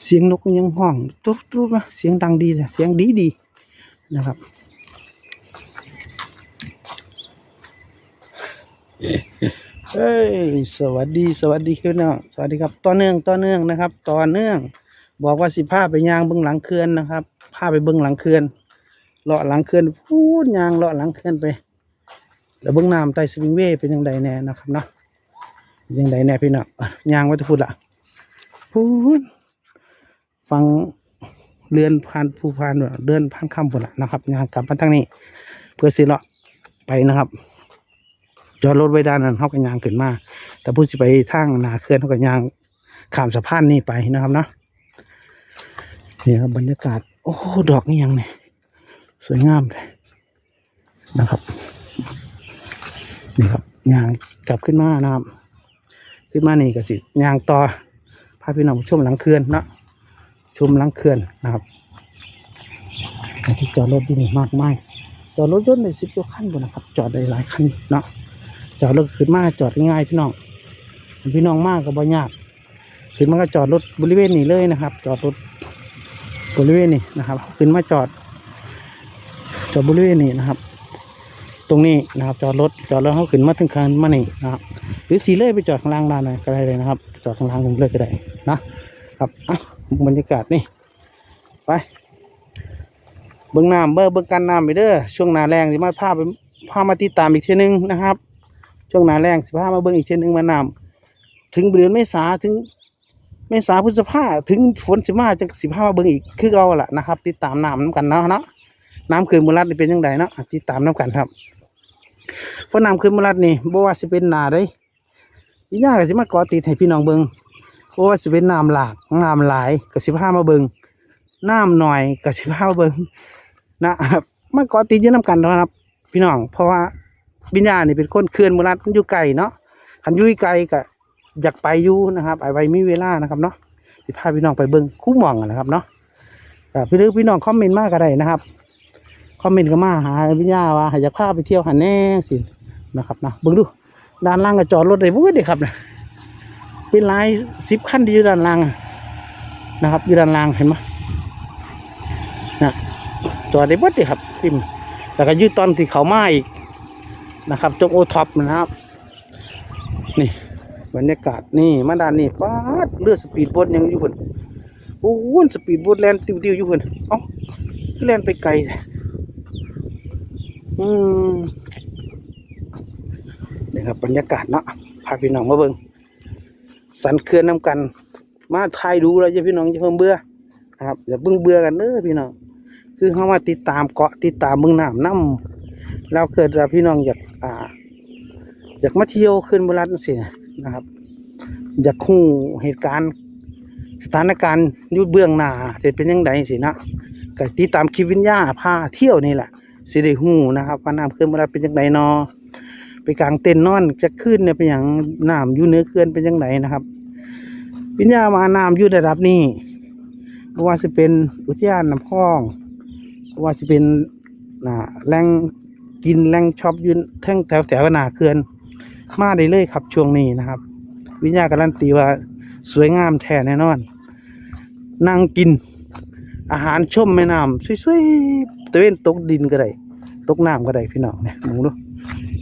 เสียงนกก็ยังห้องตุ๊บตุ๊บนะเสียงดังดีเลยเสียงดีดีนะครับเอ้ยสวัสดีสวัสดีพี่น้องสวัสดีครับต่อเนื่องต่อเนื่องนะครับต่อเนื่อง บอกว่าสิพาไปยางเบื้องหลังเขื่อนนะครับพาไปเบื้องหลังเขื่อนเลาะหลังเขื่อนพูดยางเลาะหลังเขื่อนไป แล้วเบื้องน้ำใต้สวิงเวย์เป็นยังไงแน่นะครับเนาะยังไงแน่พี่น้องอะยางไว้จะพูดละพูด ฟังเรือนผ่านภูพานเดินผ่านคำพูดละนะครับยางกลับมาทางนี้ เพื่อสิเลาะไปนะครับ จอดรถไว้ด้านนั้นเขาก็ยางขึ้นมา แต่ผู้สิไปทางนาเขื่อนเขาก็ยางข้ามสะพานนี่ไปนะครับเนาะนี่ครับบรรยากาศ โอ้ดอกนี่ยังเนี่ยสวยงามเลยนะครับนี่ครับยางกลับขึ้นมานะครับ ขึ้นมานี่ก็สิยางต่อพาพี่น้องชมหลังเขื่อนเนาะ ชมหลังเขื่อนนะครับที่จอดรถที่นี่มากมายจอดรถยนต์ในสิบยกว่าคันบนนะครับ จอดได้หลายคันเนาะจอดรถขึ้นมาจอดง่ายพี่น้องพี่น้องมากก็บ่ยากขึ้นมาก็จอดรถบริเวณนี้เลยนะครับ จอดรถบริเวณนี้นะครับ ขึ้นมาจอด จอดบริเวณนี้นะครับ ตรงนี้นะครับ จอดรถจอดแล้วเขาขึ้นมาถึงคันมานี่นะครับ หรือสีเลื่อยไปจอดข้างล่างได้นะก็ได้เลยนะครับ จอดข้างล่างผมเลยก็ได้นะ ครับอะบรรยากาศนี่ไปเบื้องน้ำเบื้อเบื้องกันน้ำไปเด้อช่วงหนาแรงสิมาพาไปพามาติดตามอีกทีนึงนะครับ ช่วงหนาแรงสิบห้ามาเบิ่งอีกเช่นหนึ่งมานำถึงเดือนเมษาถึงเมษาพฤษภาถึงฝนสิบห้าจังสิบห้ามาเบิ่งอีกคือเอาละนะครับ ติดตามน้ำน้ำกันเนาะเนาะน้ำคืนมุรัดนี่เป็นยังไงเนาะติดตามน้ำกันครับเพราะน้ำคืนมุรัดนี่บ่ว่าสิเป็นหนาได้ยากสิมาเกอติดให้พี่น้องเบิ่ง บ่ว่าสิเป็นน้ำหลากน้ำหลายก็สิบห้ามาเบิงน้ำหน่อยก็สิบห้ามาเบิงนะครับมาเกอติดยืนน้ำกันนะครับ พี่น้อง เพราะว่าวิญญาณนี่เป็นคนเคลื่อนโบราณมันอยู่ไกลเนาะคันยุ่ยไกลก็อยากไปอยู่นะครับไอ้ไว้มีเวลานะครับเนาะสิพาพี่น้องไปเบิงคู่หม่องนะครับเนาะก็พี่ลึกพี่น้องคอมเมนต์มาก็ได้นะครับคอมเมนต์ก็มาหาวิญญาว่าอยากพาไปเที่ยวหันแน่สินะครับเนาะเบิงดูด้านล่างก็จอดรถได้เว้ยเด้ครับนะ เป็นลายสิบคันที่อยู่ด้านล่างนะครับอยู่ด้านล่างเห็นไหมนะจอดได้เบิดเด้ครับพิมแล้วก็ยืดตอนที่เขามาอีกนะครับจงโอท็อปนะครับ นี่บรรยากาศนี่มาด้านนี่ป๊าดเรือดสปีดโบ๊ทยังอยู่พุ่นโอ้โหสปีดโบ๊ทแลนติวๆอยู่พุ่นเอ้าคือแลนไปไกลอืมนี่ครับบรรยากาศเนาะพาพี่น้องมาเบิ่ง สันเขื่อนน้ำกัน มาถ่ายดูแล้วจะพี่น้องจะเพิ่มเบื่อนะครับอย่าเบิ่งเบื่อกันเด้อพี่น้องคือเข้ามาติดตามเกาะติดตามเบิ่งน้ำน้ำแล้วเกิดว่าพี่น้องอยากอ่า อยากมาเที่ยวขึ้นโบราณสินะครับ อยากคู่เหตุการณ์ สถานการณ์ยุดเบื้องหน้าจะเป็นยังไงสินะก็ติดตามคลิปวิญญาพาเที่ยวนี่แหละสิได้ฮู้นะครับว่าน้ำขึ้นโบราณเป็นยังไงเนอ ไปกลางเต็นท์นอนจะขึ้นเนี่ยเป็นอย่างน้ำอยู่เนื้อเขื่อนเป็นยังไงนะครับวิญญามาน้ำอยู่ระดับนี้ว่าสิเป็นอุทยานน้ำพองว่าสิเป็นอ่าแหล่งกินแรงช็อปยืนแท่งแถวแถวหนาเขื่อนมาได้เลยครับช่วงนี้นะครับ วิญญาการันตีว่าสวยงามแท้แน่นอน นั่งกินอาหารชมแม่น้ำสวยๆตะเวนตกดินก็ได้ตกน้ำก็ได้พี่น้องเนี่ยมองดู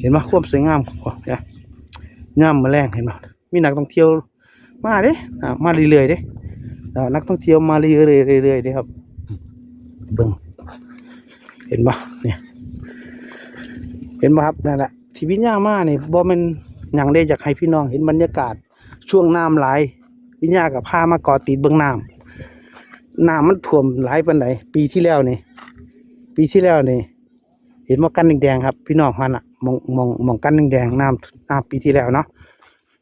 เห็นไหมความสวยงามของเนี่ยย่ำมาแรงเห็นไหมมีนักท่องเที่ยวมาเด้อ่ามาเรื่อยๆเด้อ่านักท่องเที่ยวมาเรื่อยๆเรื่อยๆเด้ครับเบิ่งเห็นปะเนี่ย เห็นไหมครับนั่นแหละที่วิญญามาเนี่ยบ่แมันหยังได้อยากให้พี่น้องเห็นบรรยากาศช่วงน้ำไหลายวิญญากับพามาเกาะติดเบื้องน้ำน้ำมันท่วมหลายปันไหนปีที่แล้วนี่ ปีที่แล้วนี่ เห็นว่ากันแดงๆครับ พี่น้องมันอะมองมองมองกันแดงๆน้ำน้ำปีที่แล้วเนาะ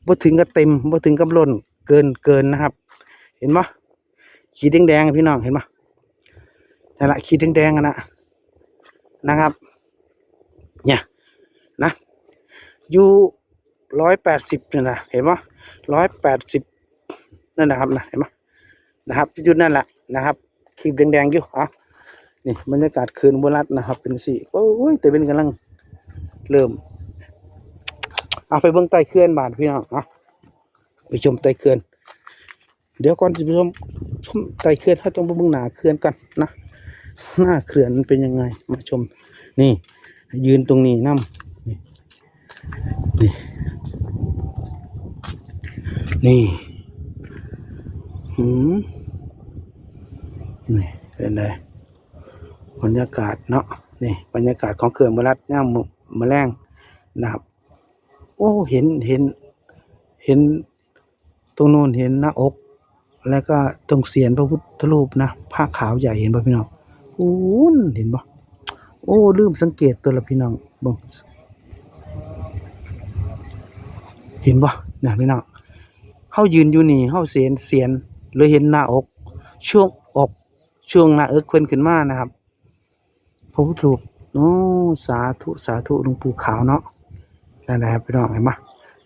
บ่ถึงกับเต็มบ่ถึงกับล้นเกินเกินนะครับ เห็นปะขีดแดงๆพี่น้องเห็นปะนั่นแหละขีดแดงๆนะนะครับ เนี่ยนะอยู่ร้อยแปดสิบนี่นะเห็นไหมร้อยแปดสิบนั่นนะครับนะเห็นไหมนะครับอยู่นั่นแหละนะครับขีดแดงๆอยู่อะ นี่บรรยากาศคืนโบราณนะครับ เป็นสีโอ้ยแต่เป็นกำลังเริ่มเอาไปเบิ่งใต้เขื่อนบาดพี่น้องอะไปชมใต้เขื่อน เดี๋ยวก่อนจะไปชมชมไต่เขื่อนเขาต้องไปเบิ่งหน้าเขื่อนกันนะหน้าเขื่อนมันเป็นยังไงมาชม นี่ ยืนตรงนี้น้ำนี่นี่นี่หืมนี่เป็นไง บรรยากาศเนาะนี่บรรยากาศของเขื่อนมรัดย่ามมื้อมอแรงนะครับ โอ้เห็นเห็นเห็นตรงโน้นเห็นหน้าอก แล้วก็ตรงเสียนพระพุทธรูปนะผ้าขาวใหญ่เห็นป่ะพี่น้องโอ้นเห็นป่ะโอ้ลืมสังเกตตัวละพี่น้องเบิ่งเห็นป่ะนะพี่น้องเฮายืนอยู่นี่เฮาเสียนเสียนเลยเห็นหน้าอก ช่วงอกช่วงหน้าเอิกเพิ่นขึ้นมานะครับ ระพุทธรูปโอ้สาธุสาธุหลวงปู่ขาวเนาะนั่นแหละครับพี่น้องเห็นป่ะ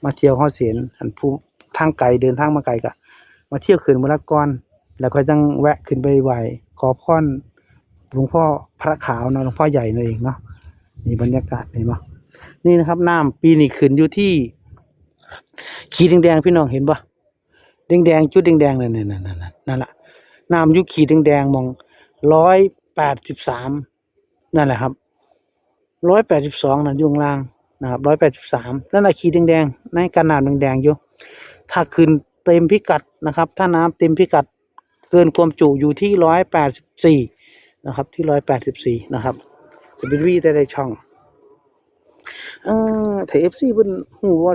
มาเที่ยวเฮาเสียนอันผู้ทางไกลเดินทางมาไกลกะมาเที่ยวขืนมุลกรแล้วก็จังแวะขึ้นไปไหวขอพรหลวงพ่อพระขาวเนาะหลวงพ่อใหญ่นั่นเองเนาะนี่บรรยากาศเห็นปะนี่นะครับน้ำปีนี้ขึ้นอยู่ที่ขีดแดงๆพี่น้องเห็นปะแดงๆจุดแดงๆนั่นนั่นนั่นนั่นนั่นแหละน้ำอยุขีดแดงๆมองร้อยแปดสิบสาม นั่นแหละครับร้อยแปดสิบสองนั่นยุงล่างนะครับร้อยแปดสิบสามนั่นแหละขีดแดงๆในกระนาดแดงๆอยู่ถ้าขึ้นเต็มพิกัดนะครับ ถ้าน้ำเต็มพิกัดเกินความจุอยู่ที่ร้อยแปดสิบสี่นะครับ ที่ร้อยแปดสิบสี่นะครับสปินวีแต่ได้ช่องเอ่อไทยเอฟซีเพิ่นหูว่า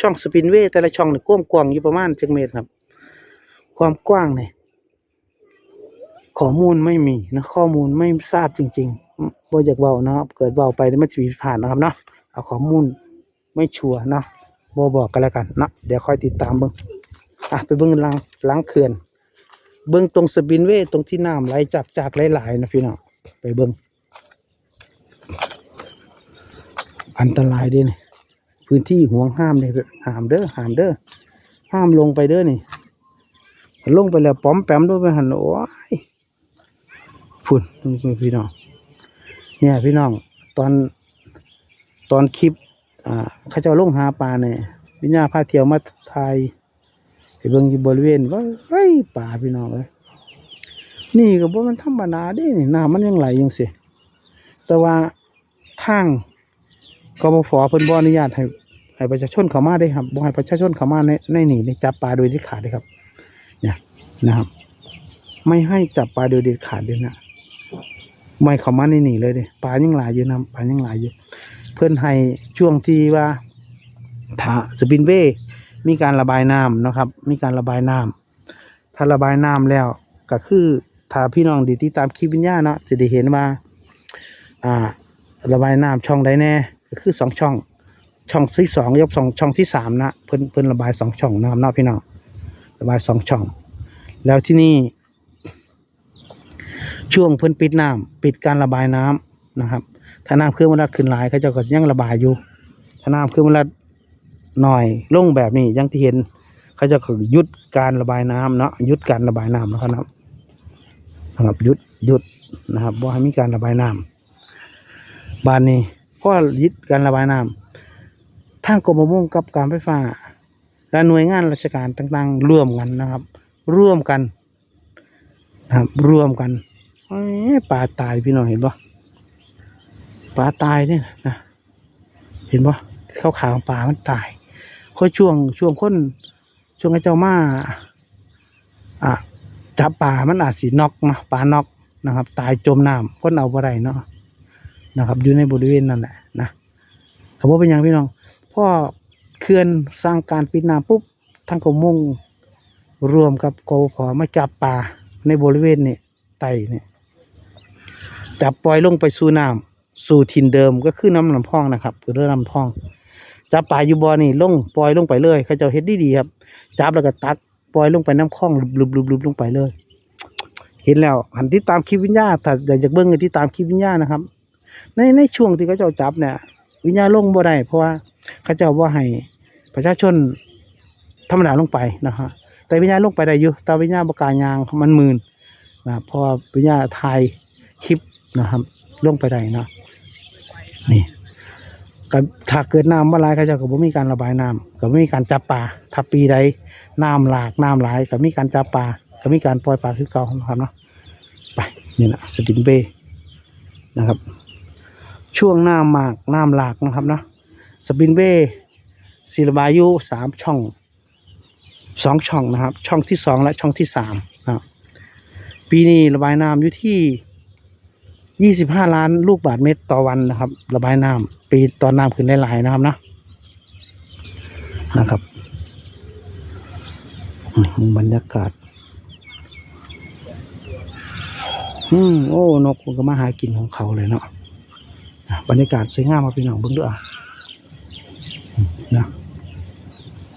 ช่องสปินเวย์แต่ละช่องเนี่ยกว้างกว้างอยู่ประมาณจักเมตรครับ ความกว้างเนี่ยข้อมูลไม่มีนะข้อมูลไม่ทราบจริง ๆ บ่อยากเบานะครับ เกิดเบาไปเดี๋ยวมันจะมีผ่านนะครับเนาะเอาข้อมูลไม่ชัวร์เนาะบ่บอกกันแล้วกันเนาะเดี๋ยวค่อยติดตามเบิ่งอะไปเบิ้งหลังหลังเขื่อน เบิ้งตรงสปินเวย์ตรงที่น้ำไหลจากจากหลายๆนะพี่น้องไปเบิ้งอันตรายด้นี่พื้นที่ห่วงห้ามเลยห้ามเด้อห้ามเด้อห้ามลงไปเด้อนี่ลงไปแล้วป้อมแปมด้วยไปหันโอ้ยฝุ่นพี่น้อง เนี่ย พี่น้องตอนตอนคลิป อ่าเขาเจ้าลงหาปลาเนี่ยวิญญาพาเที่ยวมาไทยไปเบิ่งอยู่บริเวณว่าเฮ้ยป่าพี่น้องเอ้ยนี่ก็บ่มันธรรมดาเด้นี่น้ำมันยังไหลจังซี่แต่ว่าทางกบฟเพิ่นบ่อนุญาตให้ให้ประชาชนเข้ามาได้ครับบ่ให้ประชาชนเข้ามาในในนี่ในจับปลาโดยเด็ดขาดเลยครับ เนี่ยนะครับ ไม่ให้จับปลาโดยเด็ดขาดเลยนะ ไม่เข้ามาในนี่เลยเด้ปลายังหลายอยู่นะปลายังหลายอยู่ เพิ่อนให้ช่วงที่ว่าถ้าสปินเวย์มีการระบายน้ำนะครับ มีการระบายน้ำถ้าระบายน้ำแล้วก็คือถ้าพี่น้องดีที่ตามคลิปวิญญาณเนาะจะได้เห็นว่าอ่า ระบายน้ำช่องใดแน่ก็คือสองช่อง ช่องที่สองยกสองช่องที่สามนะเพิ่นเพิ่นระบายสองช่องน้ำเนาะพี่น้องระบายสองช่อง แล้วที่นี่ ช่วงเพิ่นปิดน้ำปิดการระบายน้ำนะครับ ถ้าน้ำเครื่องมันรัดขึ้นหลายเขาเจะก็ยังระบายอยู่ ถ้าน้ำเครื่องมันรัดหน่อยลงแบบนี้ยังที่เห็นเขาจะคือหยุดการระบายน้ำเนาะยุดการระบายน้ำนะครับนะครับยุดยุดนะครับว่าให้มีการระบายน้ำบานนี้เพราะยุดการระบายน้ำทางกรมประมงกับการไฟฟ้า และหน่วยงานราชการต่างๆ ร่วมกันนะครับ ร่วมกันนะครับร่วมกัน ปลาตายพี่น้องเห็นปะปลาตายเนี่ยนะเห็นปะข้าวขาวปลามันตายเพราช่วงช่วงคนช่วงไอ้เจ้ามาอะจับปลามันอาจสีนอกนะปลานอกนะครับ ตายจมน้ำคนเอาบ่ได้เนาะนะครับ อยู่ในบริเวณนั่นแหละนะเขาบอกเป็นอย่างพี่น้องพ่อเขื่อนสร้างการปิดน้ำปุ๊บทางกรมมงรวมกับกพมาจับปลาในบริเวณนี่ไตเนี่ย จับปล่อยลงไปสู่น้ำสู่ถิ่นเดิมก็คือน้ำลำพองนะครับคือเรื่องลำพอง จับปลาอยู่บ่อนี่ลงปล่อยลงไปเลยเขาเจะเฮ็ดดีดีๆครับ จับแล้วก็ตักปล่อยลงไปน้ำคลองลุบๆๆลงไปเลย เห็นแล้วหันที่ตามคลิปวิญญาถ้าอยากจะเบิ่งที่ตามคลิปวิญญานะครับ ในในช่วงที่เขาเจ้าจับเนี่ย วิญญาลงบ่ได้เพราะว่าเขาเจ้าว่าให้ประชาชนธรรมดาลงไปนะฮะแต่วิญญาลงไปได้อยู่แต่วิญญาบกล้ารยางมันมืนนะเพราะว่าวิญญาถ่ายคลิป นะครับลงไปได้เนาะนี่ก็ถ้าเกิดน้ำมื่อไรเขาจะก็บ่มีการระบายน้ำก็บ่มีการจับปลาถ้าปีใดน้ำหลากน้ำหลายก็มีการจับปลาก็มีการปล่อยปลาคือเก่านะครับเนาะไปนี่นะสปินเบย์นะครับ ช่วงน้ำหมากน้ำหลากนะครับเนาะสปินเบย์ศิลบายุสามช่องสองช่องนะครับ ช่องที่สองและช่องที่สามนะครับปีนี้ระบายน้ำอยู่ที่ 25ล้านลูกบาทเมตรต่อวันนะครับ ระบายน้ำปีตอนน้ำขึ้นหลายๆนะครับนะนะครับบรรยากาศ อืมโอ้ นกก็มาหากินของเขาเลยเนาะบรรยากาศสวยงามมาพี่น้องเบิ่งด้วยอะอืมนะ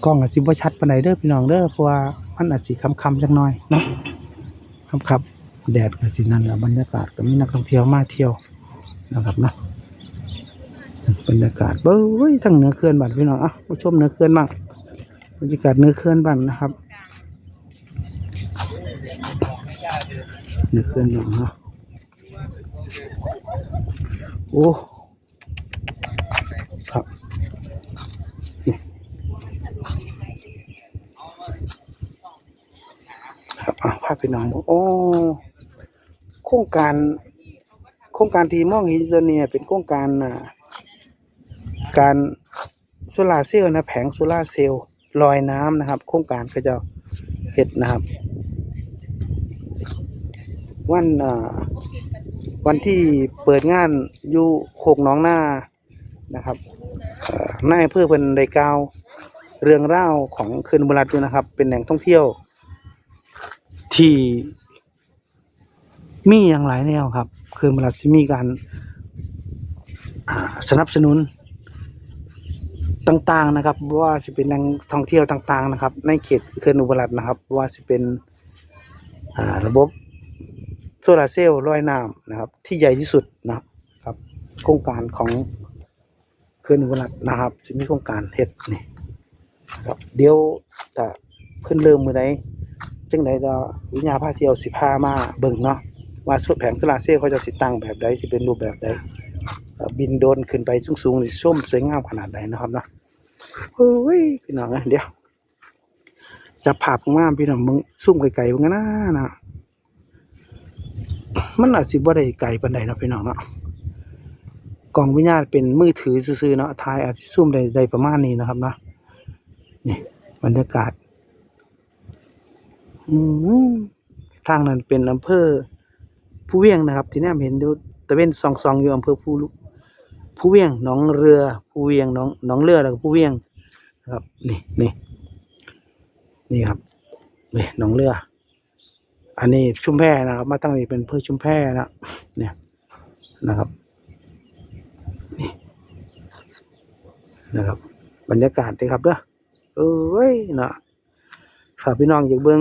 กล้องอาจสิบ่ชัดปานใดเด้อพี่น้องเด้อเพราะว่ามันอาจสิคำๆจักหน่อยเนาะครับครับ แดดก็สินั่นแหละบรรยากาศก็มีนักท่องเที่ยวมาเที่ยวนะครับเนาะบรรยากาศเบ้ยทั้งเนื้อเขื่อนบ้านพี่น้องอะมาชมเนื้อเขื่อนบ้างบรรยากาศเนื้อเขื่อนบ้านนะครับเนื้อเขื่อนบ้างเนาะโอ้ครับครับอะพาพี่น้องโอ้ ครงการ โครงการที่มองเห็นตัวเนี้เป็นโครงการอ่าการโซลาร์เซลล์นะแผงโซลาร์เซลล์ลอยน้ำนะครับ โครงการก็จะเห็ดนะครับ วันอ่าวันที่เปิดงานอยู่โคกน้องหน้านะครับนายเพื่อเพิ่นได้กาวเรื่องเล่าวของคืนบุรัตอยู่นะครับ เป็นแหล่งท่องเที่ยว ที่ มีอย่างหลายแนวครับ คือมันจะมีการสนับสนุนต่างๆนะครับ ว่าสิเป็นแหล่งท่องเที่ยวต่าง ๆ นะครับ ในเขตเขื่อนอุบลรัตน์นะครับ ว่าสิเป็นระบบโซลาร์เซลล์ลอยน้ำนะครับ ที่ใหญ่ที่สุดนะครับ โครงการของเขื่อนอุบลรัตน์นะครับสิมีโครงการเฮ็ดนี่ครับเดี๋ยวแต่เพิ่นเริ่มมื้อใดจังใดดอกวิญญาพาเที่ยวสิพามาเบิ่งเนาะ ว่าสุดแผงโซลาเซลล์เขาจะสิตั้งแบบใดสิเป็นรูปแบบใดบินโดนขึ้นไปสูงๆนี่ส้มสวยงามขนาดใดนะครับเนาะโอ้ยพี่น้องเอ้เดี๋ยวจับภาพงามพี่น้องมึงซุ่มไกลๆเบิ่งกันนะนะมันอาจสิบ่ได้ไกลปานใดนะพี่น้องเนาะกล้องวิญญาณเป็นมือถือซื่อๆเนาะถ่ายอาจสิซูมได้ได้ประมาณนี้นะครับเนาะนี่บรรยากาศอืมทางนั้นเป็นอำเภอ ผู้เวียงนะครับ ที่แนมเห็นดูตะเวนซองซองอยู่อำเภอผู้ลุผู้เวียงหนองเรือผู้เวียงหนองหนองเรือแล้วก็ผู้เวียงนะครับ นี่นี่นี่ครับนี่หนองเรือ อันนี้ชุมแพนะครับ มาตั้งนี่เป็นอำเภอชุมแพนะเนี่ยนะครับนี่นะครับ บรรยากาศดีครับเด้อเอ้ยเนาะฝากพี่น้องอยากเบิ่ง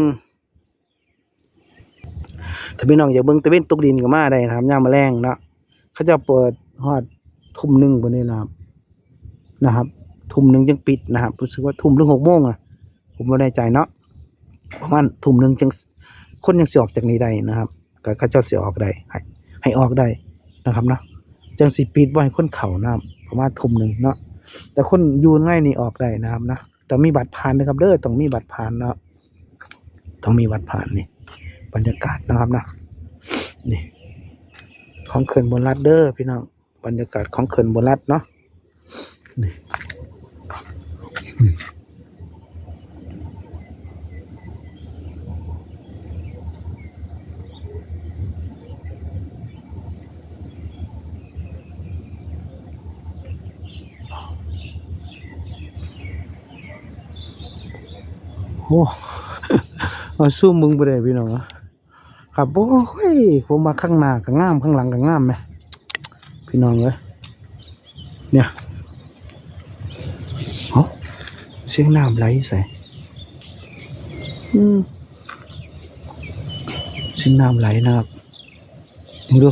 ถ้าพี่น้องอยากเบิ่งตะเวนตกดินก็มาได้นะครับยามมื้อแรงเนาะเขาจะเปิดฮอดทุ่มหนึ่งบนนี้นะครับนะครับ ทุ่มหนึ่งจังปิดนะครับรู้สึกว่าทุ่มหรือหกโมงอะ ผมไม่แน่ใจเนาะประมาณทุ่มหนึ่งจังคนยังเสิออกจากนี้ได้นะครับก็เขาจ้าสิออกได้ให้ให้ออกได้นะครับนะจังสิปิดบ่ให้คนเข้านะประมาณทุ่มหนึ่งเนาะแต่คนยู่ง่ายนี่ออกได้นะครับนะต้องมีบัตรผ่านนะครับเด้อต้องมีบัตรผ่านนะต้องมีบัตรผ่านนี่ บรรยากาศนะครับนะนี่ของเขื่อนบนรัดเด้อพี่น้องบรรยากาศของเขื่อนบนรัดเนาะนี่โอ้เอาสู้มึงไปเลยพี่น้องอะ ครับโอ้ยผมมาข้างหน้าก็งามข้างหลังก็งามไหมพี่น้องเอ้ยเนี่ยเอาเสียงน้ำไหลใส่อืมเสียงน้ำไหลนะครับดู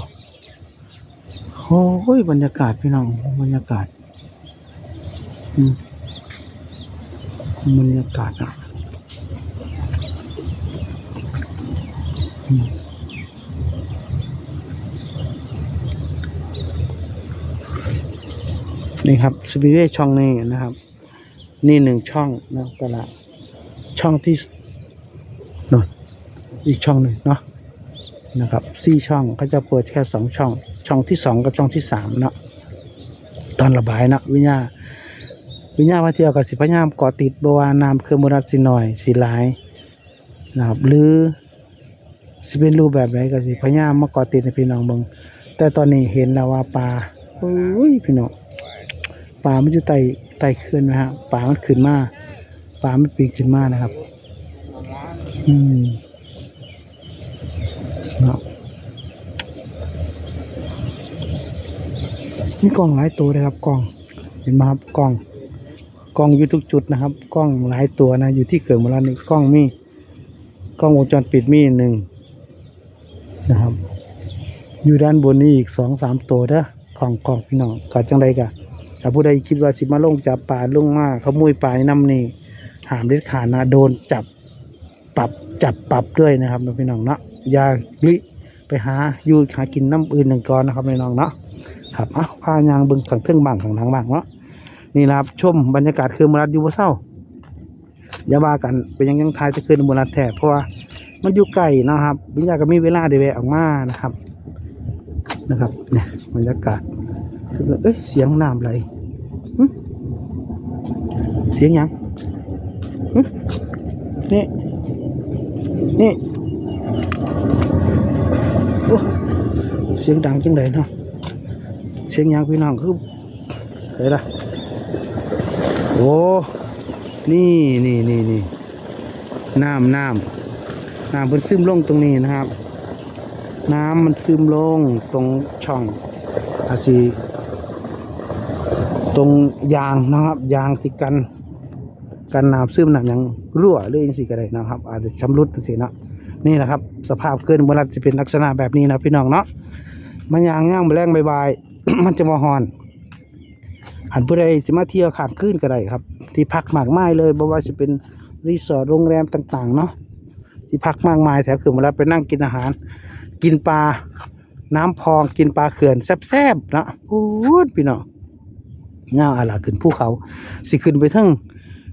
โอ้ยบรรยากาศพี่น้องบรรยากาศ อืมบรรยากาศอะ นี่ครับสปีดเวช่องนี้นะครับ นี่หนึ่งช่องนะกระละช่องที่นนอีกช่องหนึ่งเนาะนะครับสี่ช่องเขาจะเปิดแค่สองช่อง ช่องที่สองกับช่องที่สามเนาะตอนระบายเนาะวิญญาวิญญาว่าเที่ยวกับสิพยามเกาะติดบวาน้ำเครื่องมูรัดสิหน่อยสิหลายนะครับหรือ สิเป็นรูปแบบไหนก็สิพยามมากาะติดในพี่น้องเบิงแต่ตอนนี้เห็นแล้วว่าปลาโอ้ยพี่น้องปลามันอยู่ใต้ใต้เขื่อนนะฮะปลามันขึ้นมาปลามันปีนขึ้นมานะครับ อืมเนาะมีกล้องหลายตัวเลยครับกล้องเห็นไหมครับกล้องกล้องอยู่ทุกจุดนะครับกล้องหลายตัวนะอยู่ที่เกิดมาแล้วนี่กล้องมีกล้องวงจรปิดมีหนึ่ง นะครับ อยู่ด้านบนนี้อีกสองสามตัวเด้อของของพี่น้องก็จังใดกะถ้าผู้ใดคิดว่าสิมาลงจับป่าลงมาเขโมยป่าน้ำนี่หามเด็ดขาดนะโดนจับปรับจับปรับด้วยนะครับพี่น้องเนาะอย่าลิไปหาอยู่หากินน้ำอื่นหนึ่งก่อนนะครับพี่น้องเนาะครับอะพายางเบึงขังเทิงบ้างขังทางบ้างเนาะนี่นะครับชมบรรยากาศคืนมรัดยู่บ่เศร้าอย่าว่ากันเป็นยังยังทายจะคืนมรัดแท้เพราะว่า มันอยู่ไกลนะครับวิญญาก็มีเวลาได้แวะออกมานะครับ นะครับเนี่ยบรรยากาศเอ้ยเสียงน้ำไหลเสียงยังนี่นี่โอ้เสียงดังจังเลยเนาะเสียงยังพี่น้องคือเห็นละโอ้นี่นี่นี่นี่น้ำน้ำ น้ำมันซึมลงตรงนี้นะครับ น้ำมันซึมลงตรงช่องอาซีตรงยางนะครับยางที่กันกันน้ำซึมน้ำยังรั่วหรือยังสิก็ได้นะครับ อาจจะชำรุดสิเนาะนี่แหละครับ สภาพเกินบรัดจะเป็นลักษณะแบบนี้นะพี่น้องเนาะมันยางย่างแมลงใบายๆมันจะมาหอนหันผู้ใดจะมาเที่ยวขามขึ้นก็ได้ครับ ที่พักมากมายเลยบ่ว่าจะเป็นรีสอร์ทโรงแรมต่าง ๆ เนาะ ที่พักมากมายแถวเขื่อนบรัดไปนั่งกินอาหาร กินปลา น้ำพองกินปลาเขื่อนแซ่บๆนะพูดพี่น้องเงาอะไรขึ้นภูเขา สิขึ้นไปทั้ง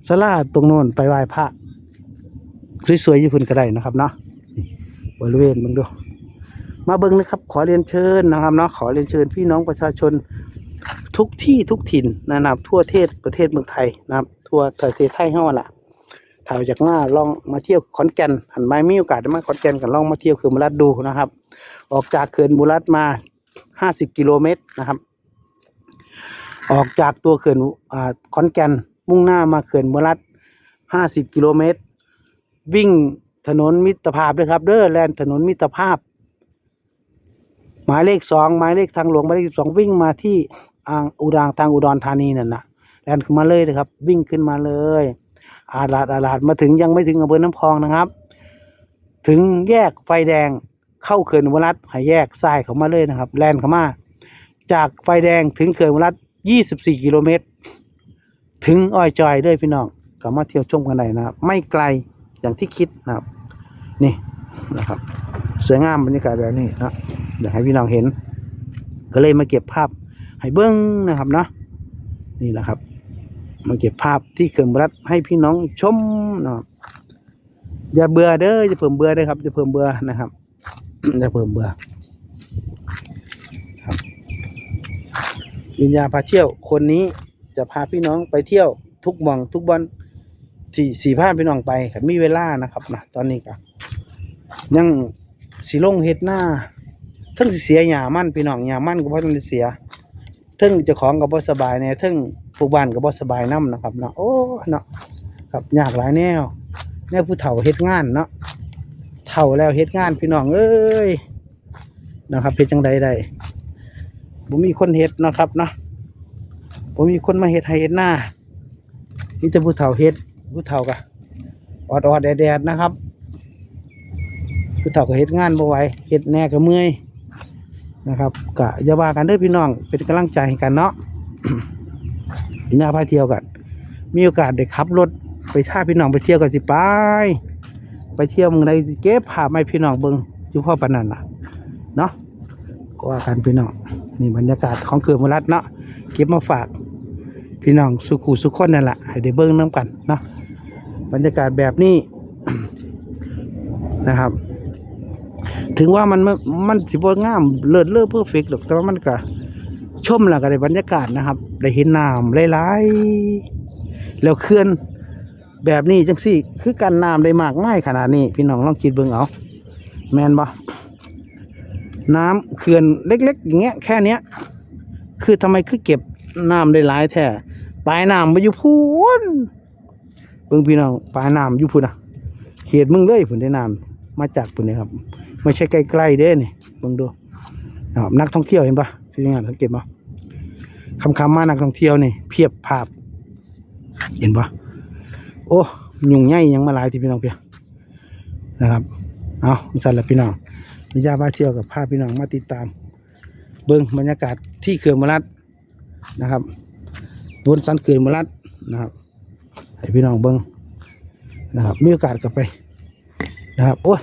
สลาตรงโน้นไปไหว้พระสวยๆอยู่พุ่นก็ได้นะครับเนาะบริเวณมึงดูมาเบิ้งเลยครับ ขอเรียนเชิญนะครับเนาะขอเรียนเชิญพี่น้องประชาชนทุกที่ทุกถิ่นนะครับทั่วเทศประเทศเมืองไทยนะครับ ทั่วประเทศไทยเฮาล่ะ ถ่ายจากหน้าลองมาเที่ยวขอนแก่นหันไมามีโอกาสได้มาขอนแก่นกันลองมาเที่ยวเขื่อนบุรัดดูนะครับ ออกจากเขื่อนบุรัดมาห้าสิบกิโลเมตรนะครับ ออกจากตัวเขื่อนอขอนแก่นมุ่งหน้ามาเขื่อนบุรัดห้าสิบกิโลเมตร วิ่งถนนมิตรภาพด้วยครับ เด้อแลนถนนมิตรภาพ หมายเลขสองหมายเลขทางหลวงหมายเลขสองวิ่งมาที่อ่างอุดางทางอุดรธานีนั่นนะแลนขึ้นมาเลยนะครับ วิ่งขึ้นมาเลย อาลาดอาลาดมาถึงยังไม่ถึงอำเภอน้ำพองนะครับ ถึงแยกไฟแดงเข้าเขื่อนอุบลรัฐให้แยกซ้ายเข้ามาเลยนะครับ แลนเข้ามา จากไฟแดงถึงเขื่อนอุบลรัฐ24 กิโลเมตร ถึงอ้อยจอยเลยพี่น้องก็มาเที่ยวชมกันได้นะครับ ไม่ไกลอย่างที่คิดนะครับ นี่นะครับสวยงามบรรยากาศแบบนี้นะอยากให้พี่น้องเห็น ก็เลยมาเก็บภาพให้เบิ้งนะครับเนาะนี่แหละครับ มาเก็บภาพที่เขื่อนรัดให้พี่น้องชมเนาะอย่าเบื่อเด้อจะเพิ่มเบื่อเด้อครับ จะเพิ่มเบื่อนะครับอย่าเพิ่มเบื่อครับวิญญาพาเที่ยวคนนี้จะพาพี่น้องไปเที่ยวทุกมองทุกบอนที่สี่พาพี่น้องไปครับมีเวลานะครับนะตอนนี้ก็ยังสีลงเฮ็ดหน้าทั้งเสียหยามั่นพี่น้องหยามั่นก็เพราะต้องเสียทั้งจ้าของก็บ่สบายเนี่ยทั้ง ผู้บ้านก็บ่สบายนํนะครับเนาะโอ้เนาะครับยากหลายแนวแนวผู้เฒ่าเฮ็ดงานเนาะเฒ่าแล้วเฮ็ดงานพี่น้องเอ้ยนะครับเฮ็ดจังใดได้บ่มีคนเฮ็ดนะครับเนาะบ่มีคนมาเฮ็ดให้เฮ็ดหน้ามีแต่ผู้เฒ่าเฮ็ดผู้เฒ่าก็ออดออดแดดๆนะครับผู้เฒ่าก็เฮ็ดงานบ่ไหวเฮ็ดแน่ก็เมื่อยนะครับก็อย่าว่ากันเด้อพี่น้องเป็นกำลังใจให้กันเนาะ พี่น้าพาเที่ยวกันมีโอกาสได้ขับรถไปท่าพี่น้องไปเที่ยวกันสิไปไปเที่ยวเมืองใดเก็บภาพมาให้พี่น้องเบิ่งอยู่พ่อปนันน่ะเนาะว่ากันพี่น้องนี่บรรยากาศของเขื่อนมรัดเนาะเก็บมาฝากพี่น้องสุขุสุขคนนั่นแหละให้ได้เบิ่งน้กันเนาะบรรยากาศแบบนี้นะครับ ถึงว่ามันมันมันสิบ่งามเลิศเลอเพอร์เฟกต์หรอกแต่ว่ามันก็ ชมแล้วก็ได้บรรยากาศนะครับ ได้เห็นน้ำไหลๆแล้วเขื่อนแบบนี้จังซี่ คือกันน้ำได้มากไมายขนาดนี้ พี่น้องลองคิดเบิ่งเอาแมนบ่น้ำเขื่อนเล็ก ๆ อย่างเงี้ยแค่เนี้ย คือทำไมคือเก็บน้ำได้หลายแท้ปลายน้ำไปอยู่พูนเบิ่งพี่น้องปลายน้ำอยู่พูนอะเขตมึงเลยพุ่นได้น้ำมาจากพุ่นนี่ครับไม่ใช่ใกล้ๆเด้นี่เบิ่งดูนะครับนักท่องเที่ยวเห็นปะพี่งานสังเกตปะ คำคำมานักท่องเที่ยวนี่เพียบภาพ เห็นปะโอ้ยุงใหญ่ยังมาหลายที่พี่น้องเพียนะครับเอาสั่นละพี่น้องนิยาบ้าเที่ยวกับพาพพี่น้องมาติดตาม เบิ้งบรรยากาศที่เขื่อนมรัดนะครับบนสันเขื่อนมรัดนะครับให้พี่น้องเบิ้งนะครับมีโอกาสกลับไปนะครับ โอ้ย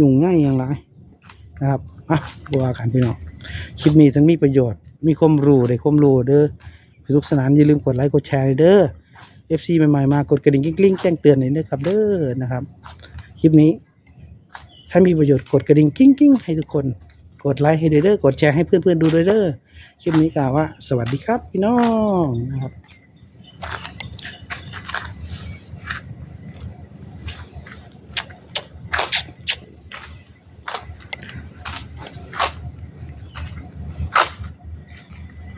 ยุ่งง่ายอย่างไรนะครับอะบัวากันพี่น้องคลิปนี้ทั้งมีประโยชน์ มีความรู้ได้ความรู้เด้อสนุกสนานอย่าลืมกดไลค์กดแชร์เด้อ FC ใหม่ๆมากดกระดิ่งกริ๊งแจ้งเตือนหน่อยนะครับเด้อนะครับ คลิปนี้ ถ้ามีประโยชน์กดกระดิ่งกิ๊งกิ๊งให้ทุกคนกดไลค์ให้เด้อ กดแชร์ให้เพื่อนๆดูเด้อ คลิปนี้กล่าวว่า สวัสดีครับพี่น้องนะครับ